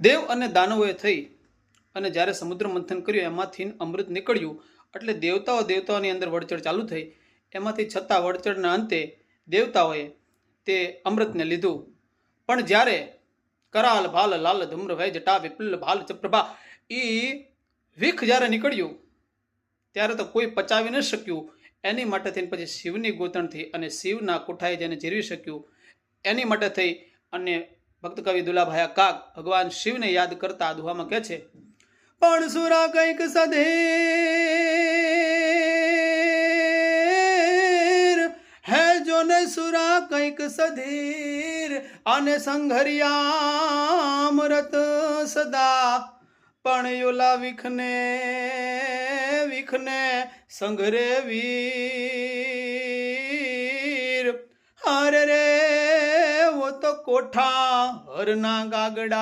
દેવ અને દાનવોએ થઈ અને જ્યારે સમુદ્ર મંથન કર્યું, એમાંથી અમૃત નીકળ્યું, એટલે દેવતાઓ દેવતાઓની અંદર વડચડ ચાલુ થઈ. એમાંથી છતાં વડચડના અંતે દેવતાઓએ તે અમૃતને લીધું. પણ જ્યારે કરાલ, ભાલ, લાલ, ધુમ્ર ભય જટા, વિપુલ, ભાલ, ચપ્રભા એ વિખ જ્યારે નીકળ્યું, ત્યારે તો કોઈ પચાવી ન શક્યું. એની માટે થઈને પછી શિવની ગોતણથી અને શિવના કોઠાએ જેને જીરવી શક્યું, એની માટે થઈ અને ભક્ત કવિ દુલાભાયા કાક ભગવાન શિવને યાદ કરતા દુહામાં કહે છે, પણ સુરા કંઈક સધીર હે જોને સુરા કંઈક સધીર અને સંઘરિયામૃત સદા. પણ યોલા વિખને વિખને સંઘરે વીર તો કોઠા હરના ગાગડા